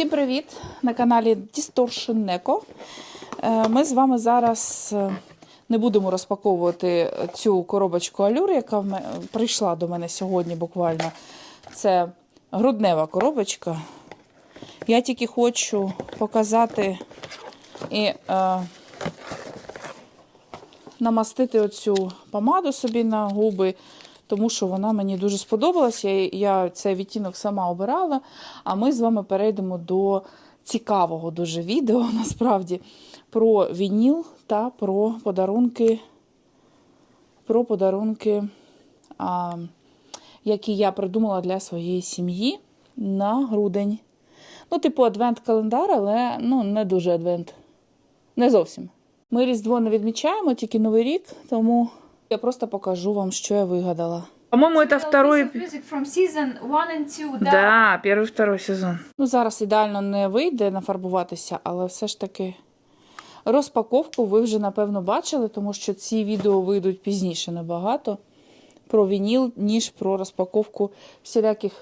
Всім привіт! На каналі Distortion Neko. Е, Ми з вами зараз е, не будемо розпаковувати цю коробочку алюр, яка прийшла до мене сьогодні буквально. Це груднева коробочка. Я тільки хочу показати і е, намастити оцю помаду собі на губи, тому що вона мені дуже сподобалась. Я, я цей відтінок сама обирала. А ми з вами перейдемо до цікавого дуже відео, насправді, про вініл та про подарунки, про подарунки, а, які я придумала для своєї сім'ї на грудень. Ну, типу, адвент-календар, але ну, не дуже адвент. Не зовсім. Ми Різдво не відмічаємо, тільки Новий рік, тому я просто покажу вам, що я вигадала. По-моєму, це Little второй. да. Да, перший второй сезон. Ну, зараз ідеально не вийде нафарбуватися, але все ж таки розпаковку ви вже, напевно, бачили, тому що ці відео вийдуть пізніше набагато про вініл, ніж про розпаковку всіляких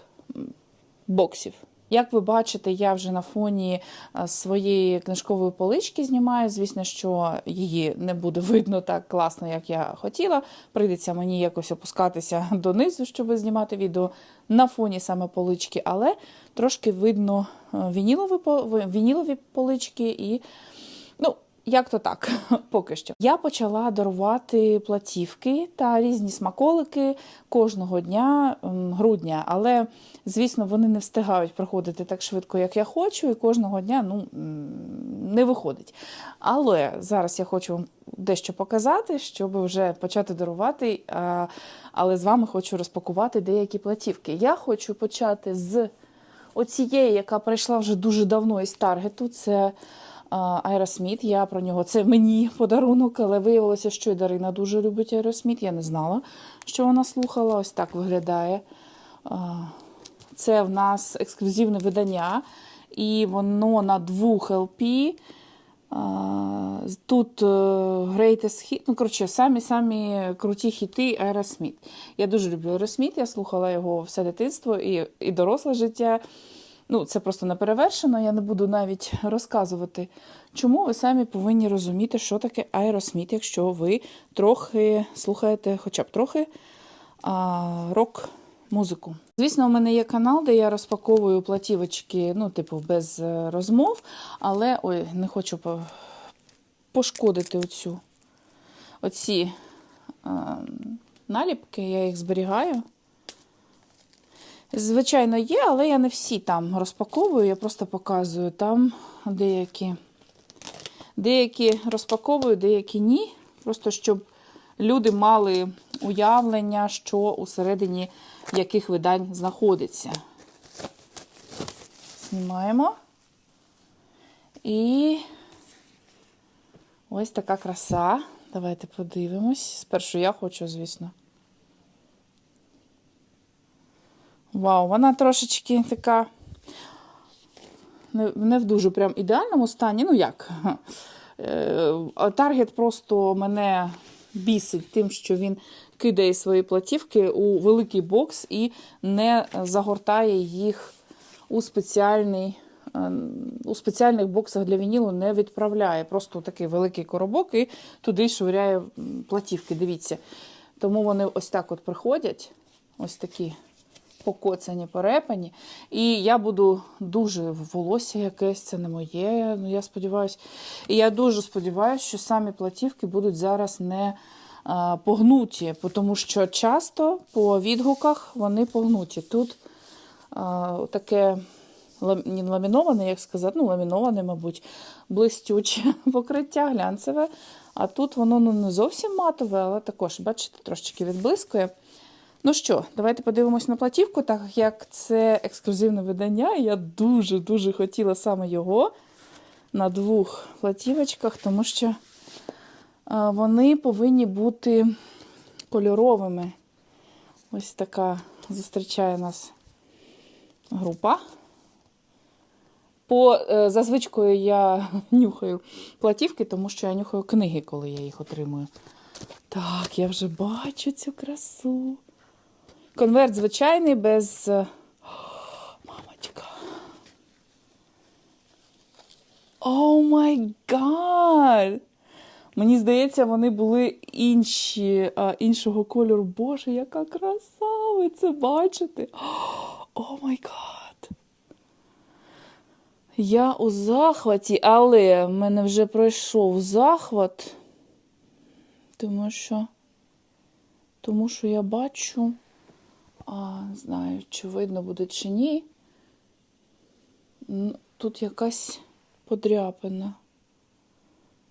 боксів. Як ви бачите, я вже на фоні своєї книжкової полички знімаю. Звісно, що її не буде видно так класно, як я хотіла. Прийдеться мені якось опускатися донизу, щоб знімати відео на фоні саме полички, але трошки видно е, вінілові, вінілові полички і. Ну, як то так, поки що. Я почала дарувати платівки та різні смаколики кожного дня грудня, але, звісно, вони не встигають проходити так швидко, як я хочу, і кожного дня ну, не виходить. Але зараз я хочу вам дещо показати, щоб вже почати дарувати. Але з вами хочу розпакувати деякі платівки. Я хочу почати з оцієї, яка прийшла вже дуже давно із Таргету. Це Аеросміт. Я про нього це мені подарунок, але виявилося, що і Дарина дуже любить Аеросміт. Я не знала, що вона слухала. Ось так виглядає. Це в нас ексклюзивне видання, і воно на двох LP. Тут е, Greatest Hit, ну, коротше, самі-самі круті хіти Aerosmith. Я дуже люблю Aerosmith, я слухала його все дитинство і, і доросле життя. Ну, це просто не перевершено, я не буду навіть розказувати, чому ви самі повинні розуміти, що таке Aerosmith, якщо ви трохи слухаєте, хоча б трохи а, рок-музику. Звісно, у мене є канал, де я розпаковую платівочки, ну, типу, без е, розмов, але ой, не хочу пошкодити оцю, оці а, наліпки, я їх зберігаю. Звичайно, є, але я не всі там розпаковую, я просто показую там деякі. Деякі розпаковую, деякі ні. Просто щоб люди мали уявлення, що усередині яких видань знаходиться. Знімаємо. І ось така краса. Давайте подивимось. Спершу я хочу, звісно. Вау, вона трошечки така не, не в дуже прям ідеальному стані. Ну як? Е, Таргет просто мене бісить тим, що він кидає свої платівки у великий бокс і не загортає їх у спеціальний. е, У спеціальних боксах для вінілу не відправляє. Просто такий великий коробок і туди швиряє платівки. Дивіться. Тому вони ось так от приходять. Ось такі покоцані, порепані. І я буду дуже волосся якесь, це не моє. Ну, я сподіваюся. І я дуже сподіваюся, що самі платівки будуть зараз не а, погнуті, тому що часто по відгуках вони погнуті. Тут а, таке не ламіноване, як сказати, ну, ламіноване, мабуть, блистюче покриття глянцеве. А тут воно ну, не зовсім матове, але також, бачите, трошечки відблискує. Ну що, давайте подивимось на платівку, так як це ексклюзивне видання. Я дуже-дуже хотіла саме його на двох платівочках, тому що вони повинні бути кольоровими. Ось така зустрічає нас група. По е, за звичкою я нюхаю платівки, тому що я нюхаю книги, коли я їх отримую. Так, я вже бачу цю красу. Конверт звичайний, без. е, мамочка. О май гад! Мені здається, вони були інші, а, іншого кольору. Боже, яка краса! Ви це бачите? О май гад! Я у захваті, але в мене вже пройшов захват, тому що, тому що я бачу, а, знаю, чи видно буде чи ні. Тут якась подряпина.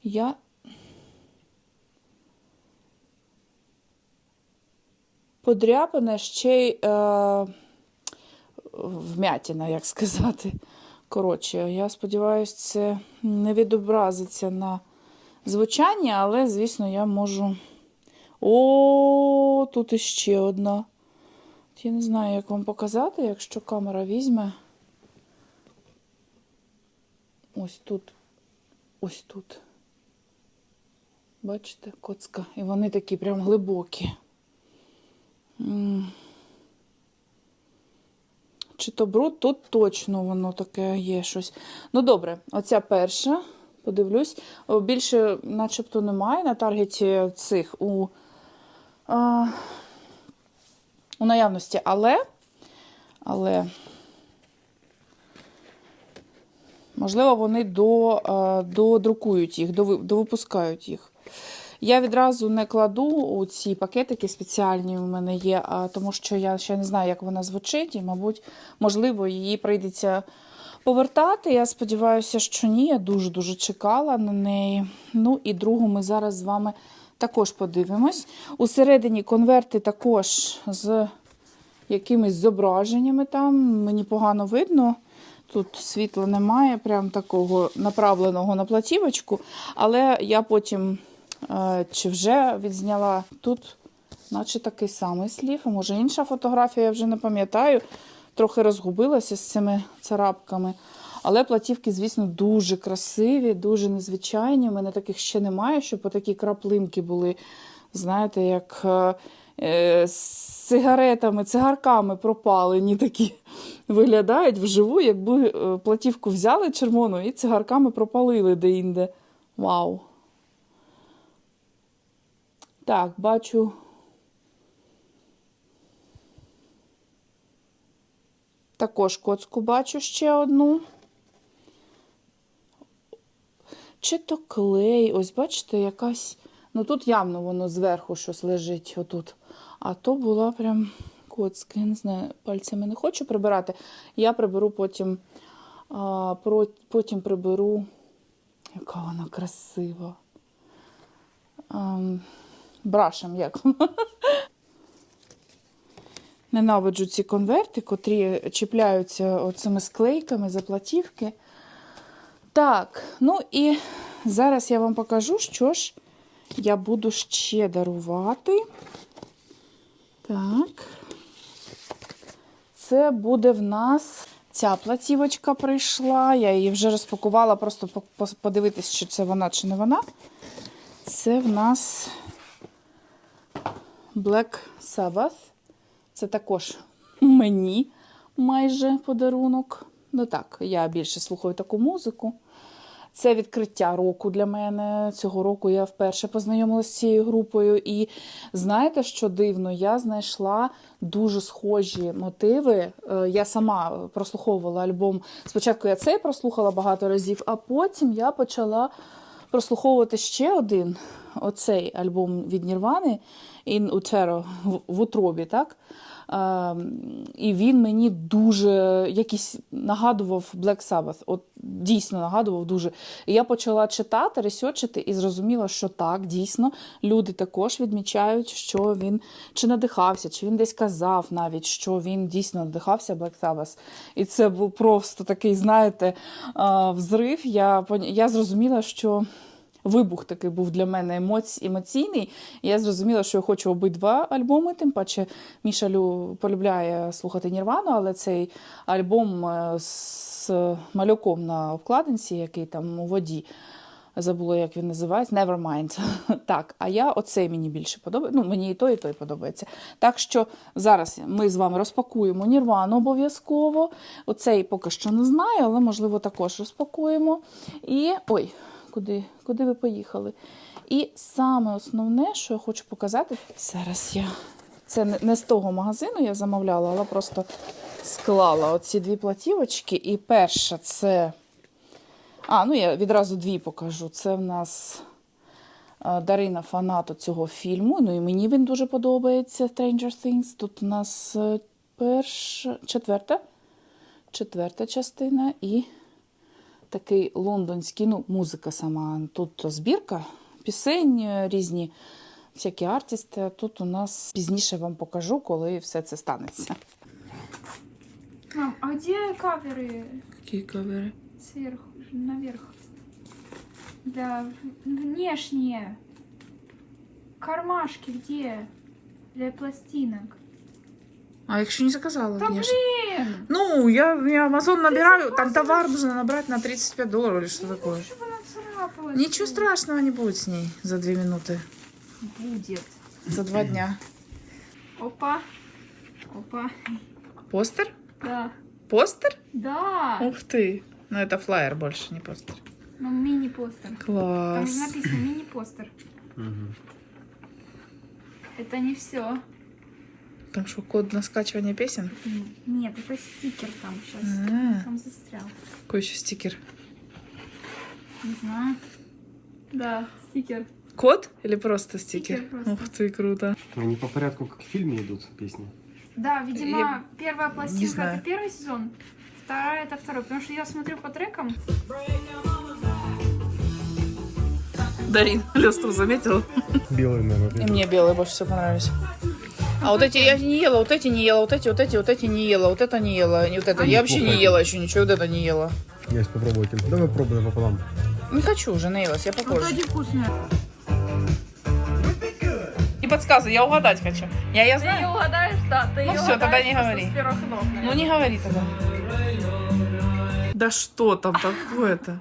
Я подряпина ще й е, вмятіна, як сказати. Коротше, я сподіваюся, це не відобразиться на звучанні, але, звісно, я можу. О, тут іще одна. Я не знаю, як вам показати, якщо камера візьме. Ось тут. Ось тут. Бачите, коцка. І вони такі прям глибокі. Чи то бруд, тут точно воно таке є щось. Ну, добре, оця перша. Подивлюсь. Більше, начебто, немає на таргеті цих у, а, у наявності, але, але можливо, вони до, додрукують їх, довипускають їх. Я відразу не кладу у ці пакетики спеціальні у мене є, тому що я ще не знаю, як вона звучить, і, мабуть, можливо, її прийдеться повертати. Я сподіваюся, що ні. Я дуже-дуже чекала на неї. Ну і другу ми зараз з вами також подивимось. Усередині конверти також з якимись зображеннями там. Мені погано видно. Тут світла немає, прям такого направленого на платівочку. Але я потім е, чи вже відзняла тут, наче такий самий слів, а може інша фотографія, я вже не пам'ятаю. Трохи розгубилася з цими царапками. Але платівки, звісно, дуже красиві, дуже незвичайні. У мене таких ще немає, щоб такі краплинки були, знаєте, як е, е, з сигаретами, цигарками пропалені такі виглядають вживу, якби е, платівку взяли червону і цигарками пропалили де-інде. Вау! Так, бачу. Також коцку бачу ще одну. Чи то клей, ось бачите, якась. Ну тут явно воно зверху щось лежить отут. А то була прям коцка. Я не знаю, пальцями не хочу прибирати. Я приберу потім, а, потім приберу. Яка вона красива. Ам, брашем як. Ненавиджу ці конверти, котрі чіпляються оцими склейками за платівки. Так, ну і зараз я вам покажу, що ж я буду ще дарувати. Так. Це буде в нас ця платівочка прийшла. Я її вже розпакувала, просто по- по- подивитись, чи це вона, чи не вона. Це в нас Black Sabbath. Це також мені майже подарунок. Ну так, я більше слухаю таку музику. Це відкриття року для мене. Цього року я вперше познайомилася з цією групою. І знаєте, що дивно? Я знайшла дуже схожі мотиви. Е, Я сама прослуховувала альбом. Спочатку я цей прослухала багато разів, а потім я почала прослуховувати ще один оцей альбом від Нірвани In Utero, в- утробі, так? Ем, і він мені дуже якийсь нагадував Black Sabbath. От дійсно нагадував дуже. І я почала читати, ресерчити і зрозуміла, що так, дійсно, люди також відмічають, що він чи надихався, чи він десь казав навіть, що він дійсно надихався Black Sabbath. І це був просто такий, знаєте, взрив. Я, я зрозуміла, що вибух такий був для мене емоці... емоційний. Я зрозуміла, що я хочу обидва альбоми. Тим паче Міша Лю полюбляє слухати Нірвану, але цей альбом е, з малюком на обкладинці, який там у воді. Забула, як він називається. Nevermind. Так, а я оцей мені більше подобається. Ну, мені і той, і той подобається. Так що зараз ми з вами розпакуємо Нірвану обов'язково. Оцей поки що не знаю, але можливо також розпакуємо. І. Ой, куди, куди ви поїхали? І саме основне, що я хочу показати, зараз я. Це не- з того магазину я замовляла, але просто склала оці дві платівочки. І перша це. А, ну я відразу дві покажу. Це в нас е, Дарина фанат цього фільму. Ну і мені він дуже подобається. Stranger Things. Тут у нас е, перша, четверта, четверта частина і такий лондонський, ну, музика сама. Тут збірка пісень е, різні, всякі артисти. Тут у нас пізніше вам покажу, коли все це станеться. Мам, а где каверы Які кавери? сверху, наверх? Для внешние. Кармашки где? Для пластинок. А якщо не заказала, Да конечно. блин! Ну, я, я Amazon набираю, там товар нужно набрать на 35 долларов или что такое. Чтобы она царапалась. Ничего страшного не будет с ней за две минуты, Будет. за два дня. Опа. Опа. Постер? Да. Постер? Да. Ух ты. Ну, это флаер больше, не постер. Ну, мини-постер. Там Класс. же написано мини-постер. Это не все. Там что, код на скачивание песен? Нет, это стикер там сейчас. А, Там застрял. какой еще стикер? Не знаю. Да, стикер. Код или просто стикер? Стикер просто. Ух ты, круто. Они по порядку, как в фильме идут песни. Да, видимо, Я первая пластинка это первый сезон, вторая это второй. Потому что я смотрю по трекам. Дарин, люстру заметила? Белые, наверное. И мне белые больше всего понравились. А вот эти я не ела, вот эти не ела, вот эти, вот эти, вот эти не ела, вот это не ела, не вот это. Я вообще не ела еще ничего, вот это не ела. Есть, попробуйте. Давай пробуем пополам. Не хочу уже, наелась, я Вот попозже. эти вкусные. Не подсказывай, я угадать хочу. Я, я Ты ее угадаешь, да, ты Ну всё, тогда не говори. Ну не говори тогда. Да что там такое-то?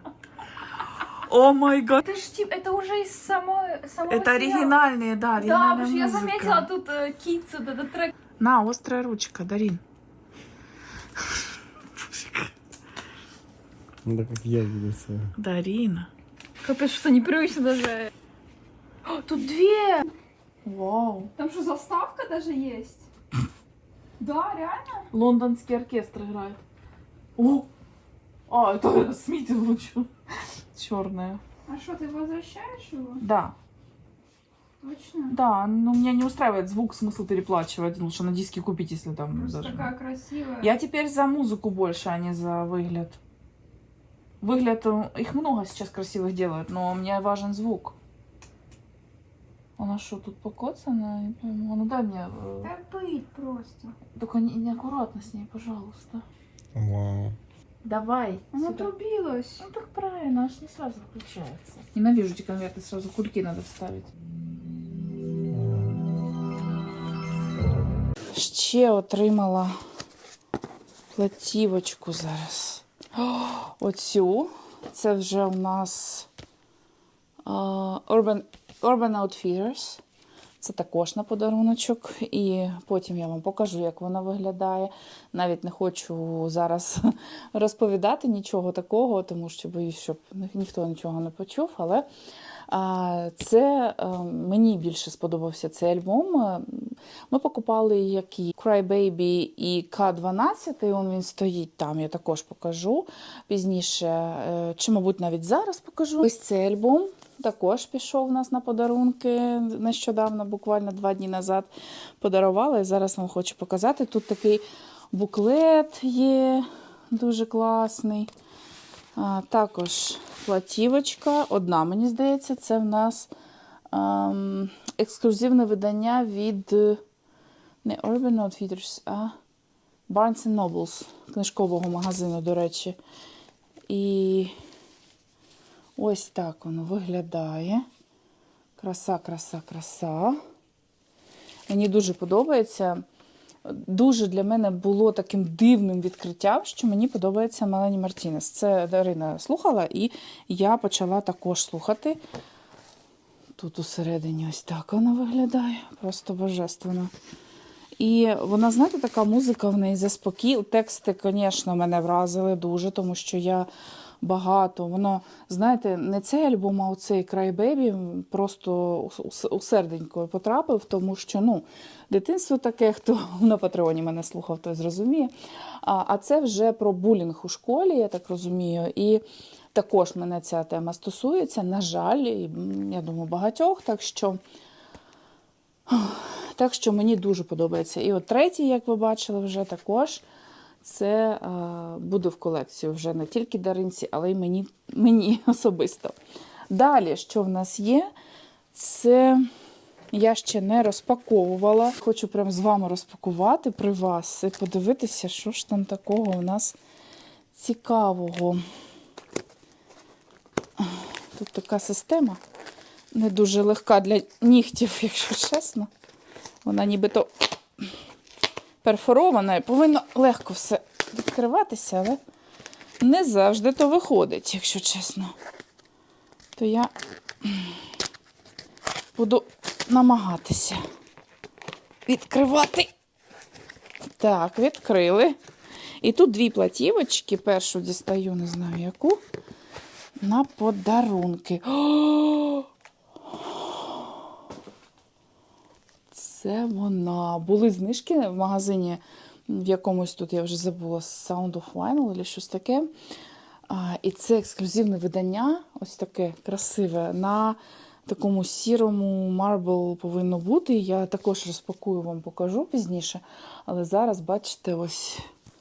О май гад. Это ж тип, это уже из самой, самого Это сериала. оригинальные, да, Да, оригинальная потому что я музыка. заметила тут э, Kids, вот этот трек. На, острая ручка, Дарин. Ну, так как я виделся. Дарина. Капец, что непривычно даже. О, тут две! Вау. Там что, заставка даже есть? Да, реально? Лондонский оркестр играет. О! А, это Смити лучше. Черная. А что, ты возвращаешь его? Да, Точно? да, но меня не устраивает звук, смысл переплачивать. Лучше на диске купить, если там Просто даже. такая красивая. Я теперь за музыку больше, а не за выгляд. Выгляд, э, их много сейчас красивых делают, но мне важен звук. Она что, тут покоцана? А Ну дай мне. э, Да быть просто. Только не, неаккуратно с ней, пожалуйста. Вау. Давай. Она сюда. трубилась. Ну так правильно, аж не сразу включается. Ненавижу эти конверты, сразу кульки надо вставить. Ще отримала платівочку зараз. О, Оцю. Це вже у нас а, Urban, Urban Outfitters. Це також на подаруночок. І потім я вам покажу, як воно виглядає. Навіть не хочу зараз розповідати нічого такого, тому що боюсь, щоб ніхто нічого не почув. Але це е, мені більше сподобався цей альбом. Е, Ми покупали як і Cry Baby і К-12, і он він стоїть там, я також покажу пізніше. Е, Чи, мабуть, навіть зараз покажу. Ось цей альбом. Також пішов у нас на подарунки нещодавно, буквально два дні назад подарувала. І зараз вам хочу показати. Тут такий буклет є, дуже класний. Також платівочка. Одна, мені здається, це в нас ем, ексклюзивне видання від е, не Urban Outfitters, а Barnes Nobles, книжкового магазину, до речі. І ось так воно виглядає. Краса, краса, краса. Мені дуже подобається. Дуже для мене було таким дивним відкриттям, що мені подобається Мелані Мартінес. Це Дарина слухала, і я почала також слухати. Тут усередині ось так вона виглядає, просто божественно. І вона, знаєте, така музика в неї заспокій. Тексти, звісно, мене вразили дуже, тому що я багато. Воно, знаєте, не цей альбом, а оцей Край Бебі просто у- потрапив, тому що ну, дитинство таке, хто на Патреоні мене слухав, той зрозуміє. А, а це вже про булінг у школі, я так розумію. І також мене ця тема стосується, на жаль, я думаю, багатьох. Так що. Так що мені дуже подобається. І от третій, як ви бачили, вже також це е, буде в колекцію вже не тільки даринці, але й мені, мені особисто. Далі, що в нас є, це я ще не розпаковувала. Хочу прямо з вами розпакувати при вас і подивитися, що ж там такого у нас цікавого. Тут така система не дуже легка для нігтів, якщо чесно. Вона нібито перфорована повинно легко все відкриватися, але не завжди то виходить, якщо чесно. То я буду намагатися відкривати. Так, відкрили. І тут дві платівочки. Першу дістаю, не знаю яку. На подарунки. О! Це вона. Були знижки в магазині, в якомусь тут я вже забула Sound of Vinyl або щось таке. А, і це ексклюзивне видання, ось таке красиве. На такому сірому марбл повинно бути. Я також розпакую вам покажу пізніше. Але зараз, бачите, ось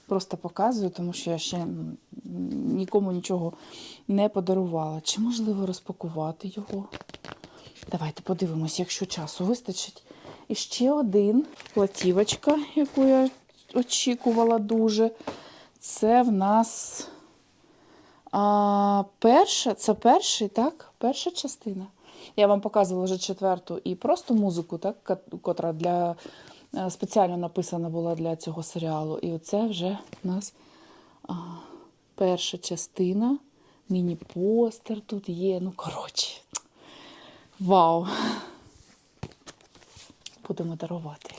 просто показую, тому що я ще нікому нічого не подарувала. Чи можливо розпакувати його? Давайте подивимось, якщо часу вистачить. І ще один платівочка, яку я очікувала дуже. Це в нас а, перша, це перший, так? Перша частина. Я вам показувала вже четверту і просто музику, так, котра для, е, спеціально написана була для цього серіалу. І оце вже в нас а, перша частина. Міні-постер тут є. Ну, коротше. Вау! Будемо дарувати.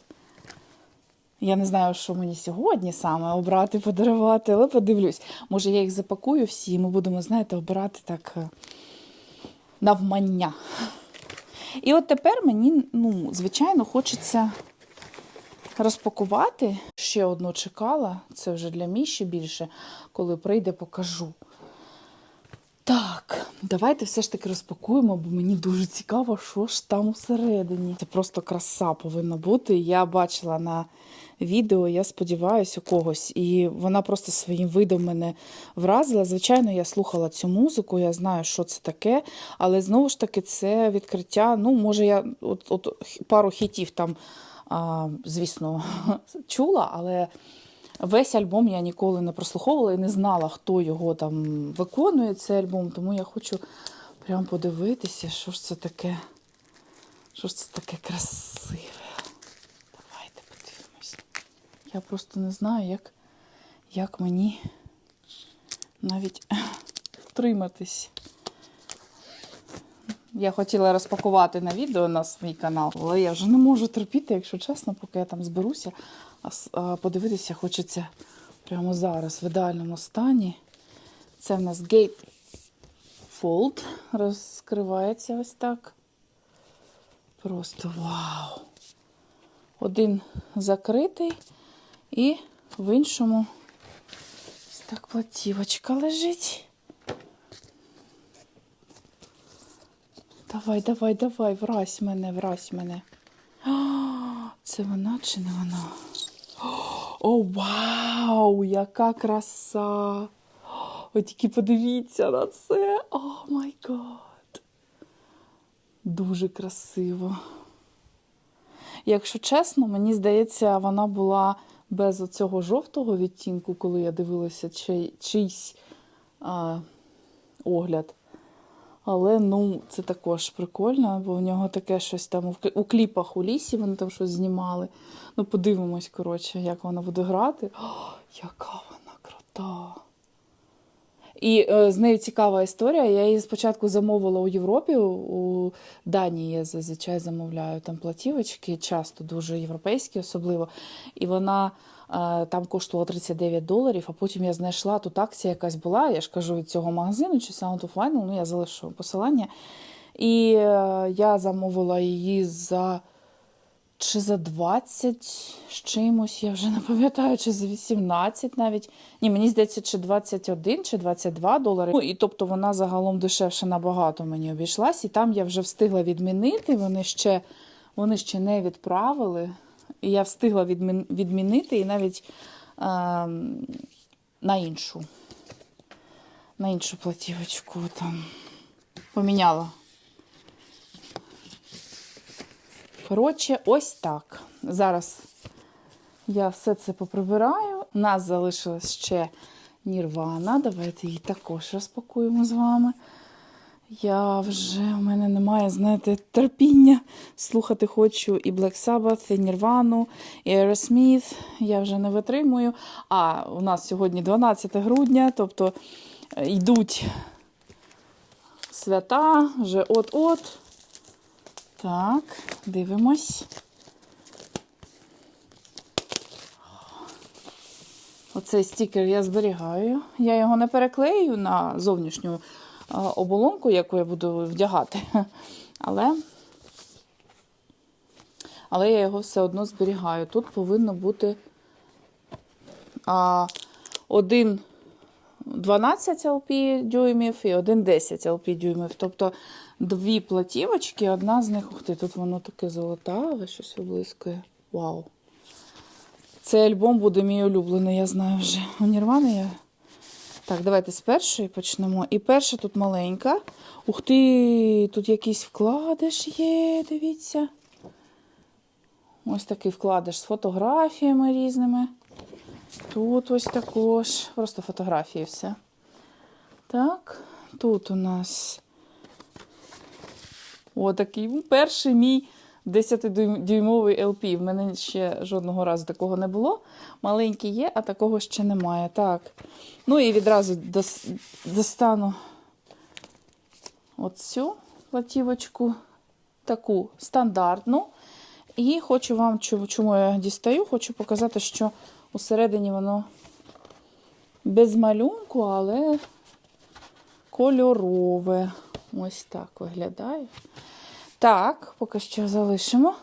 Я не знаю, що мені сьогодні саме обрати, подарувати, але подивлюсь. Може, я їх запакую всі, і ми будемо, знаєте, обирати так е, навмання. І от тепер мені, ну, звичайно, хочеться розпакувати. Ще одну чекала, це вже для Міші більше, коли прийде, покажу. Так, давайте все ж таки розпакуємо, бо мені дуже цікаво, що ж там усередині. Це просто краса повинна бути. Я бачила на відео, я сподіваюся, у когось. І вона просто своїм видом мене вразила. Звичайно, я слухала цю музику, я знаю, що це таке, але знову ж таки, це відкриття. Ну, може, я от, от пару хітів там, звісно, чула, але. Весь альбом я ніколи не прослуховувала і не знала, хто його там виконує цей альбом, тому я хочу прям подивитися, що ж це таке, що ж це таке красиве. Давайте подивимось. Я просто не знаю, як, як мені навіть втриматись. Я хотіла розпакувати на відео на свій канал, але я вже не можу терпіти, якщо чесно, поки я там зберуся. Подивитися хочеться прямо зараз в ідеальному стані. Це в нас Gate Fold розкривається ось так. Просто вау! Один закритий і в іншому ось так платівочка лежить. Давай, давай, давай, вразь мене, вразь мене. Це вона чи не вона? О, вау! Яка краса! О, тільки подивіться на це. О май гад! Дуже красиво. Якщо чесно, мені здається, вона була без оцього жовтого відтінку, коли я дивилася чий, чийсь а, огляд. Але ну, це також прикольно, бо в нього таке щось там у кліпах у лісі вони там щось знімали. Ну, подивимось, коротше, як вона буде грати. О, яка вона крута! І е, з нею цікава історія. Я її спочатку замовила у Європі, у- Данії я зазвичай замовляю там платівочки, часто дуже європейські, особливо. І вона там коштувала 39 доларів, а потім я знайшла тут акція якась була. Я ж кажу від цього магазину чи Sound of Vinyl, ну я залишу посилання. І е, я замовила її за чи за 20 з чимось, я вже не пам'ятаю, чи за 18 навіть. Ні, мені здається, чи 21, чи 22 долари. Ну, і тобто вона загалом дешевше набагато мені обійшлась. І там я вже встигла відмінити. Вони ще, вони ще не відправили. І я встигла відмінити і навіть ем, на іншу. На іншу платівочку там поміняла. Коротше, ось так. Зараз я все це поприбираю. У нас залишилась ще Нірвана. Давайте її також розпакуємо з вами. Я вже у мене немає, знаєте, терпіння. Слухати хочу і Black Sabbath, і Нірвану, і Aerosmith. Я вже не витримую. А у нас сьогодні 12 грудня, тобто е, йдуть свята вже от-от. Так, дивимось. Оцей стікер я зберігаю. Я його не переклею на зовнішню оболонку, яку я буду вдягати. Але, але я його все одно зберігаю. Тут повинно бути а, один 12 LP дюймів і один 10 LP дюймів. Тобто дві платівочки, одна з них, ух ти, тут воно таке золотаве, щось виблискує. Вау. Цей альбом буде мій улюблений, я знаю вже. У Нірвани я. Так, давайте з першої почнемо. І перша тут маленька. Ух ти, тут якийсь вкладиш є, дивіться. Ось такий вкладиш з фотографіями різними. Тут ось також. Просто фотографії все. Так, тут у нас отакий перший мій 10-дюймовий LP. В мене ще жодного разу такого не було. Маленький є, а такого ще немає. Так. Ну і відразу достану оцю платівочку, таку стандартну. І хочу вам, чому я дістаю, хочу показати, що усередині воно без малюнку, але кольорове. Ось так виглядає. Так, поки що залишимо.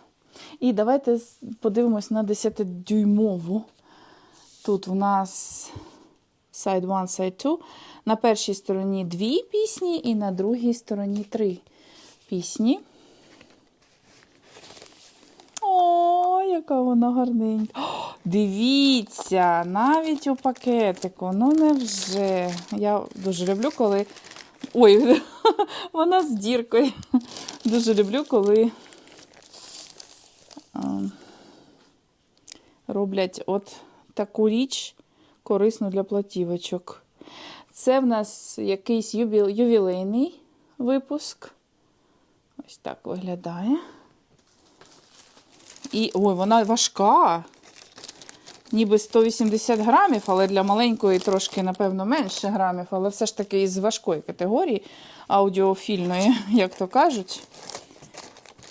І давайте подивимось на 10-дюймову. Тут в нас side 1, side 2. На першій стороні дві пісні, і на другій стороні три пісні. О, яка вона гарненька. О, дивіться, навіть у пакетику. Ну невже. Я дуже люблю, коли. Ой, вона з діркою. Дуже люблю, коли роблять от таку річ корисну для платівочок. Це в нас якийсь ювілейний випуск. Ось так виглядає. І ой, вона важка. Ніби 180 грамів, але для маленької трошки, напевно, менше грамів, але все ж таки із важкої категорії аудіофільної, як то кажуть.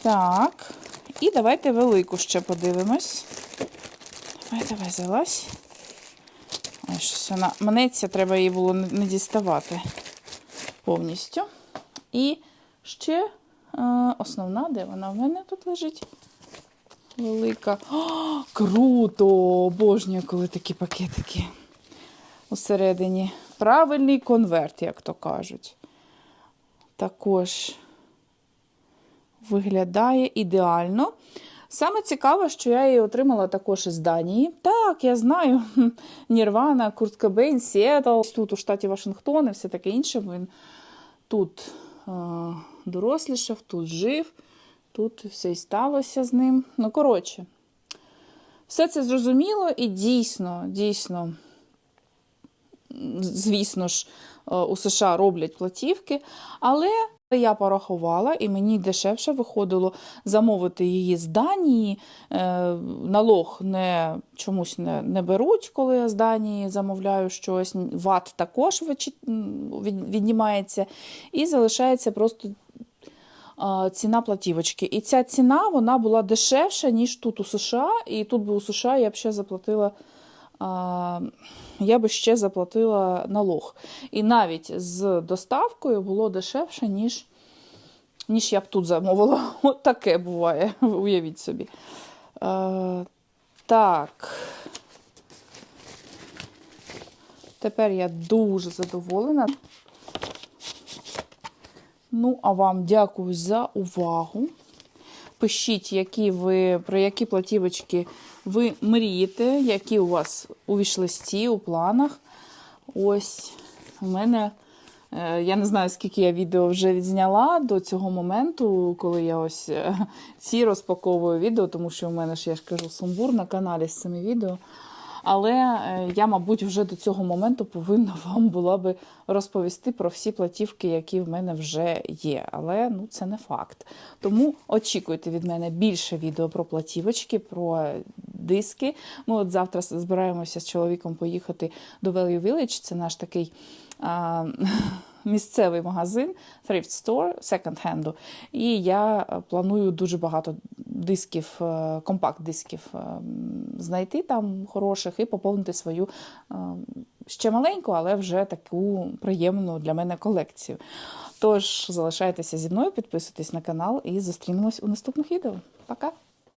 Так. І давайте велику ще подивимось. Давай, давай, залазь. Щось вона мнеться, треба її було не діставати повністю. І ще е, основна, де вона в мене тут лежить? Велика. О, круто! Обожнюю, коли такі пакетики усередині. Правильний конверт, як то кажуть. Також виглядає ідеально. Саме цікаве, що я її отримала також із Данії. Так, я знаю. Нірвана, Курт Кобейн, Сіетл. Тут у штаті Вашингтон і все таке інше. Він тут е, дорослішав, тут жив, тут все і сталося з ним. Ну, коротше, все це зрозуміло і дійсно, дійсно, звісно ж, е, у США роблять платівки, але Я порахувала, і мені дешевше виходило замовити її з Данії. Е, Налог не, чомусь не, не беруть, коли я з Данії замовляю щось. Ват також віднімається. І залишається просто ціна платівочки. І ця ціна вона була дешевша, ніж тут у США. І тут би у США я б ще заплатила. Я би ще заплатила налог. І навіть з доставкою було дешевше, ніж, ніж я б тут замовила. От таке буває, уявіть собі. Так. Тепер я дуже задоволена. Ну, а вам дякую за увагу. Пишіть, які ви, про які платівочки ви мрієте, які у вас у вішлисті, у планах. Ось у мене, е, я не знаю, скільки я відео вже відзняла до цього моменту, коли я ось е, ці розпаковую відео, тому що у мене ж, я ж кажу, сумбур на каналі з цими відео. Але е, я, мабуть, вже до цього моменту повинна вам була би розповісти про всі платівки, які в мене вже є. Але ну, це не факт. Тому очікуйте від мене більше відео про платівочки, про диски. Ми от завтра збираємося з чоловіком поїхати до Value Village. Це наш такий. А, Місцевий магазин Thrift Store секонд-хенду. І я е, планую дуже багато дисків, е, компакт-дисків е, знайти там хороших і поповнити свою ще маленьку, але вже таку приємну для мене колекцію. Тож залишайтеся зі мною, підписуйтесь на канал і зустрінемось у наступних відео. Пока!